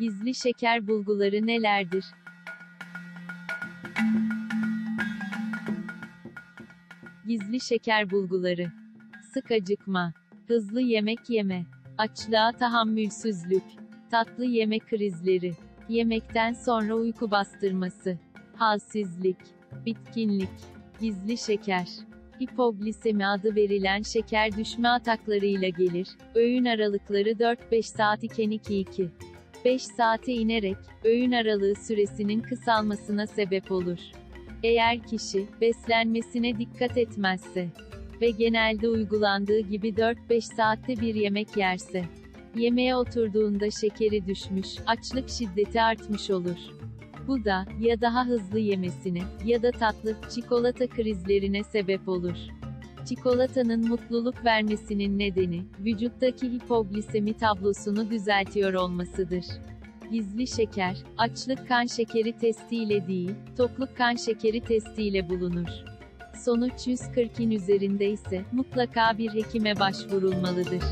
Gizli şeker bulguları nelerdir? Gizli şeker bulguları. Sık acıkma. Hızlı yemek yeme. Açlığa tahammülsüzlük. Tatlı yeme krizleri. Yemekten sonra uyku bastırması. Halsizlik. Bitkinlik. Gizli şeker. Hipoglisemi adı verilen şeker düşme ataklarıyla gelir. Öğün aralıkları 4-5 saat iken 2-2. 5 saate inerek, öğün aralığı süresinin kısalmasına sebep olur. Eğer kişi, beslenmesine dikkat etmezse ve genelde uygulandığı gibi 4-5 saatte bir yemek yerse, yemeğe oturduğunda şekeri düşmüş, açlık şiddeti artmış olur. Bu da, ya daha hızlı yemesine, ya da tatlı, çikolata krizlerine sebep olur. Çikolatanın mutluluk vermesinin nedeni, vücuttaki hipoglisemi tablosunu düzeltiyor olmasıdır. Gizli şeker, açlık kan şekeri testiyle değil, tokluk kan şekeri testiyle bulunur. Sonuç 140'in üzerinde ise, mutlaka bir hekime başvurulmalıdır.